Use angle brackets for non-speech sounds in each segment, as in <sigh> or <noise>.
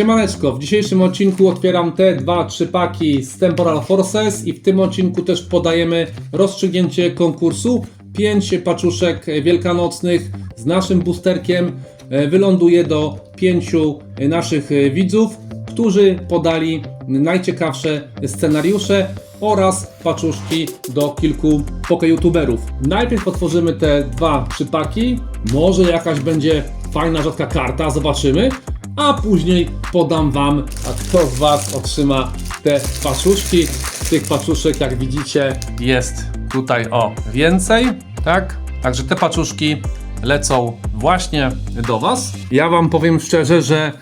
W dzisiejszym odcinku otwieram te dwa, trzy paki z Temporal Forces i w tym odcinku też podajemy rozstrzygnięcie konkursu. Pięć paczuszek wielkanocnych z naszym boosterkiem e, wyląduje do pięciu naszych widzów, którzy podali najciekawsze scenariusze oraz paczuszki do kilku pokeyoutuberów. Najpierw otworzymy te dwa przypaki, może jakaś będzie fajna, rzadka karta, zobaczymy, a później podam Wam, a kto z Was otrzyma te paczuszki. Tych paczuszek, jak widzicie, jest tutaj o więcej, tak? Także te paczuszki lecą właśnie do Was. Ja Wam powiem szczerze, że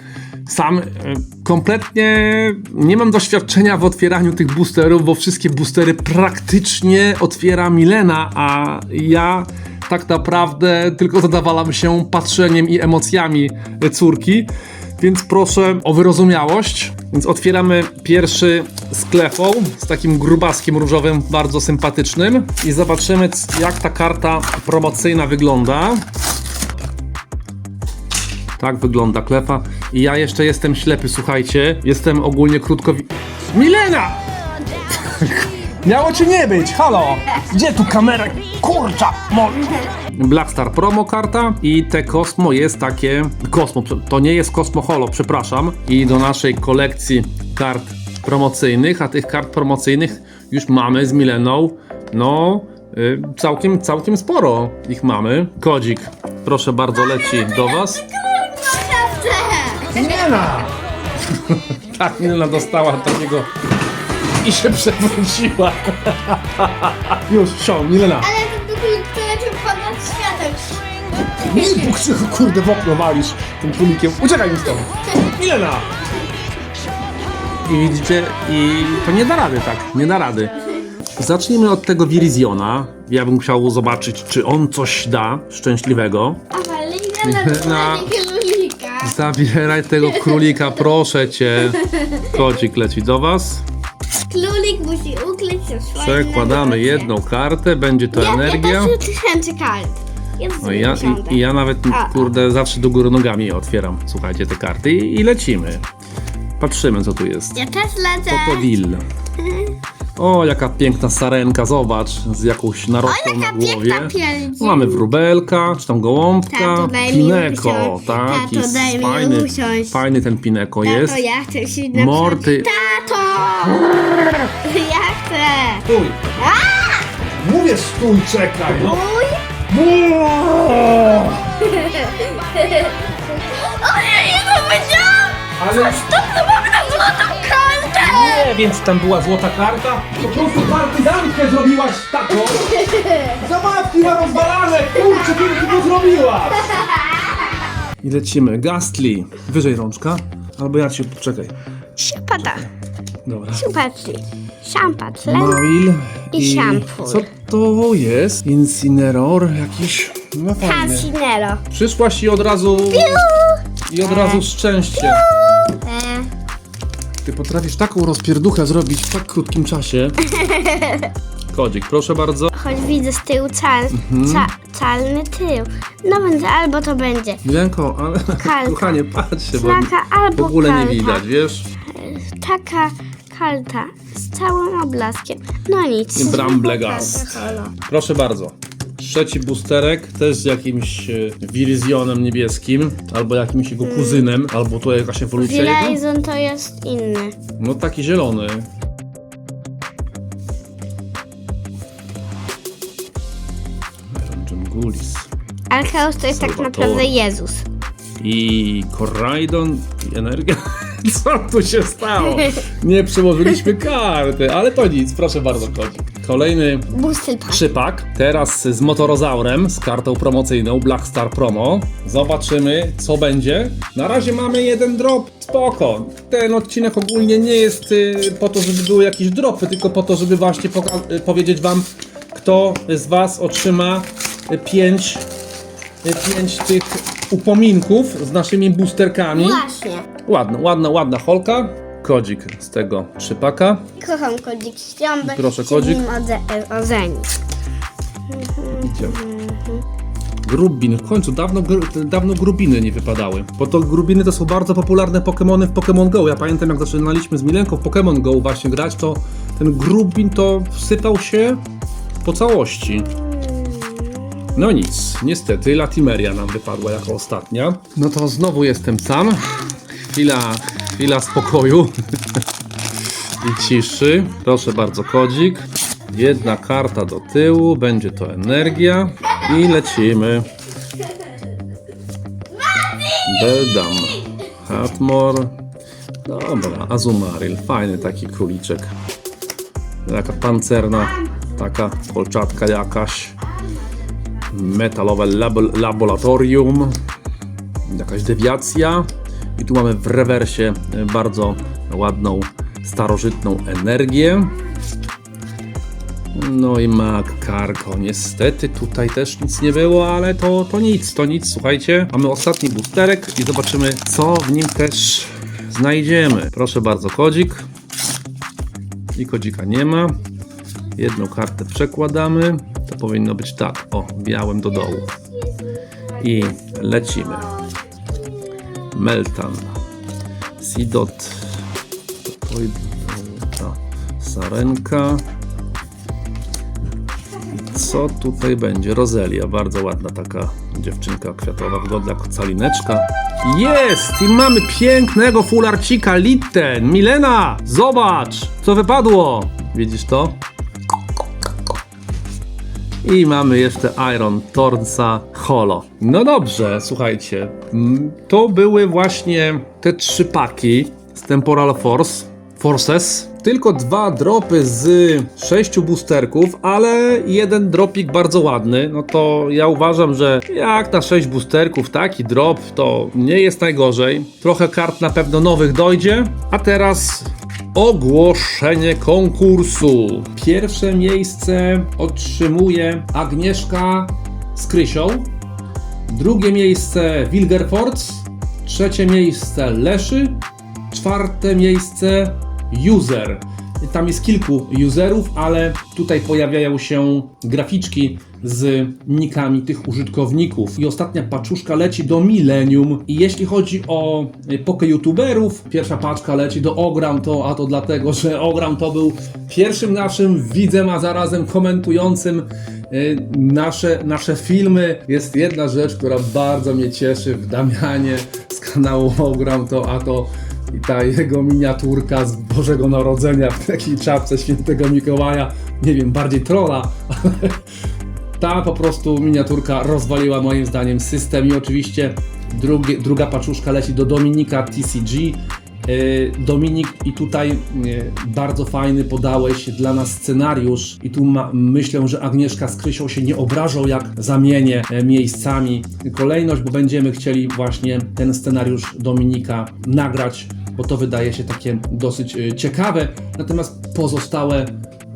sam e, kompletnie nie mam doświadczenia w otwieraniu tych boosterów, bo wszystkie boostery praktycznie otwiera Milena, a ja tak naprawdę tylko zadawalam się patrzeniem i emocjami córki. Więc proszę o wyrozumiałość. Więc otwieramy pierwszy z klefą, z takim grubaskiem różowym, bardzo sympatycznym. I zobaczymy, jak ta karta promocyjna wygląda. Tak wygląda klefa. I ja jeszcze jestem ślepy, słuchajcie. Jestem ogólnie krótko. Milena! <laughs> Miało ci nie być, halo! Gdzie tu kamera? Kurcza! Mo... Black Star Promo karta i te Cosmo jest takie... Cosmo, to nie jest Cosmo Holo, przepraszam. I do naszej kolekcji kart promocyjnych, a tych kart promocyjnych już mamy z Mileną, no... y, Całkiem, całkiem sporo ich mamy. Kodzik, proszę bardzo, leci do Was. Milena! <laughs> tak, Milena dostała takiego i się przewróciła. <laughs> Już, wsią, Milena. Nie, bo krzychu, kurde, w okno walisz tym królikiem. Uciekaj mi stąd. Milena! I widzicie, i to nie da rady tak, nie da rady. Zacznijmy od tego Viriziona. Ja bym chciał zobaczyć, czy on coś da szczęśliwego. Ale nie <laughs> na królika. Zabieraj tego królika, proszę cię. Kodzik leci do was. Królik musi ukryć się swoim Przekładamy jedną kartę, będzie to energia. 15 tysięcy kart. Jest No i ja, i, i ja nawet, A. kurde, zawsze do góry nogami otwieram, słuchajcie, te karty i, i lecimy. Patrzymy, co tu jest. Ja też lecę. <laughs> O, jaka piękna sarenka, zobacz, z jakąś narożką O, na jaka głowie. piękna. Mamy wróbelka, czy tam gołąbka, daj mi pineko, usiąść. tak, Tato, jest daj mi fajny, usiąść. fajny ten pineko Tato, jest. ja chcę się na Morty. Tato! <laughs> Ja chcę. Stój! Mówię stój, czekaj, no! Uj. Ojej, to powiedziałam! Ale mam na złotą kartę! nie, więc tam była złota karta, po prostu partyzantkę zrobiłaś taką. Zabawki na rozwalane, kurczę, ty to zrobiłaś? I lecimy, Gastly, wyżej rączka, albo ja ci, czekaj, Siupada. dobra. Siupatli. Szampat. Mawil I szampur. Co to jest? Incineror jakiś? No fajnie. Casinero. Przyszłaś i od razu... I od razu szczęście. E, Ty potrafisz taką rozpierduchę zrobić w tak krótkim czasie. <laughs> Kodzik, proszę bardzo. choć widzę z tyłu cal, Mhm. ca, calny tył. No będzie, albo to będzie. Milenko, ale Kalka. kochanie, patrz się, bo Flaka w albo ogóle nie kalka. widać, wiesz? Taka kalta z całym oblaskiem. No nic. Bramblegast. <laughs> Proszę bardzo. Trzeci boosterek, też z jakimś e, Virizionem niebieskim, albo jakimś jego kuzynem, albo to jakaś ewolucja jego. Verizon to jest inny. No taki zielony. Gulis. Archeus to jest tak Salvatore. naprawdę Jezus. I Koraidon i Energia. <laughs> <laughs> Co tu się stało? Nie przełożyliśmy karty, ale to nic, proszę bardzo, kodzik. Kolejny Boostel Pack. Teraz z Motorozaurem, z kartą promocyjną Black Star Promo. Zobaczymy, co będzie. Na razie mamy jeden drop, spoko. Ten odcinek ogólnie nie jest y, po to, żeby były jakieś dropy, tylko po to, żeby właśnie poka- y, powiedzieć wam, kto z was otrzyma 5 pięć tych upominków z naszymi boosterkami. Właśnie. Ładna, ładna, ładna holka. Kodzik z tego trzypaka. Kocham kodzik ściąbę. Proszę, kodzik. nim Odze- ozeni. Idziemy. Grubin, w końcu dawno, gr- dawno grubiny nie wypadały. Bo to grubiny to są bardzo popularne Pokémony w Pokémon Go. Ja pamiętam jak zaczynaliśmy z Milenką w Pokémon Go właśnie grać, to ten grubin to wsypał się po całości. No nic, niestety Latimeria nam wypadła jako ostatnia. No to znowu jestem sam. Chwila, chwila spokoju i ciszy. Proszę bardzo, kodzik. Jedna karta do tyłu, będzie to energia i lecimy. Beldam, Hatmor. Dobra, Azumaril, fajny taki króliczek. Taka pancerna, taka kolczatka jakaś. Metalowe labo- laboratorium. Jakaś dewiacja. I tu mamy w rewersie e, bardzo ładną, starożytną energię. No i Mac Cargo. Niestety tutaj też nic nie było, ale to, to nic, to nic. Słuchajcie, mamy ostatni boosterek i zobaczymy, co w nim też znajdziemy. Proszę bardzo, kodzik. I kodzika nie ma. Jedną kartę przekładamy. To powinno być tak. O, białym do dołu. I lecimy. Meltan. Sidot. Ta Sarenka. I co tutaj będzie? Rozelia. Bardzo ładna taka dziewczynka kwiatowa. Wygląda jak calineczka. Jest! I mamy pięknego fularcika Litten. Milena! Zobacz! Co wypadło? Widzisz to? I mamy jeszcze Iron Tornsa Holo. No dobrze, słuchajcie. mm, To były właśnie te trzy paki z Temporal Force. Forces. Tylko dwa dropy z sześciu boosterków, ale jeden dropik bardzo ładny. No to ja uważam, że jak na sześć boosterków taki drop to nie jest najgorzej. Trochę kart na pewno nowych dojdzie. A teraz Ogłoszenie konkursu. Pierwsze miejsce otrzymuje Agnieszka z Krysią. Drugie miejsce Wilgerfortz. Trzecie miejsce Leszy. Czwarte miejsce User. Tam jest kilku userów, ale tutaj pojawiają się graficzki z nikami tych użytkowników. I ostatnia paczuszka leci do Millennium. I jeśli chodzi o poke youtuberów, pierwsza paczka leci do Ogram, to a to dlatego, że Ogram to był pierwszym naszym widzem, a zarazem komentującym y, nasze, nasze filmy. Jest jedna rzecz, która bardzo mnie cieszy w Damianie z kanału Ogram, to a to i ta jego miniaturka z Bożego Narodzenia w takiej czapce świętego Mikołaja, nie wiem, bardziej trolla, <laughs> ale ta po prostu miniaturka rozwaliła moim zdaniem system. I oczywiście drugi, druga paczuszka leci do Dominika TCG. Yy, Dominik i tutaj yy, bardzo fajny podałeś dla nas scenariusz. I tu ma, myślę, że Agnieszka z Krysią się nie obrażą jak zamienię e, miejscami kolejność, bo będziemy chcieli właśnie ten scenariusz Dominika nagrać, bo to wydaje się takie dosyć e, ciekawe, natomiast pozostałe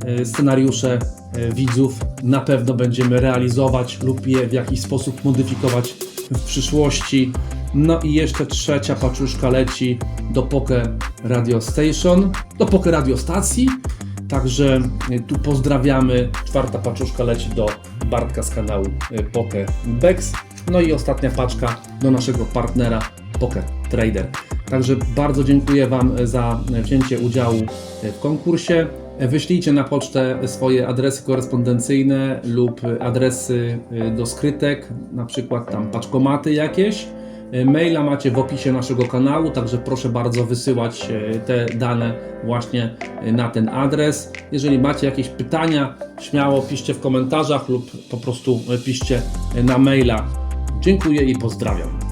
e, scenariusze e, widzów na pewno będziemy realizować lub je w jakiś sposób modyfikować w przyszłości. No i jeszcze trzecia paczuszka leci do Poke Radio Station, do Poke Radio Stacji. Także y, tu pozdrawiamy. Czwarta paczuszka leci do Bartka z kanału y, Poke Bex. No i ostatnia paczka do naszego partnera Poke Trader. Także bardzo dziękuję Wam za wzięcie udziału w konkursie. Wyślijcie na pocztę swoje adresy korespondencyjne lub adresy y, do skrytek, na przykład tam paczkomaty jakieś. Maila macie w opisie naszego kanału, także proszę bardzo wysyłać y, te dane właśnie y, na ten adres. Jeżeli macie jakieś pytania, śmiało piszcie w komentarzach lub po prostu piszcie na maila. Dziękuję i pozdrawiam.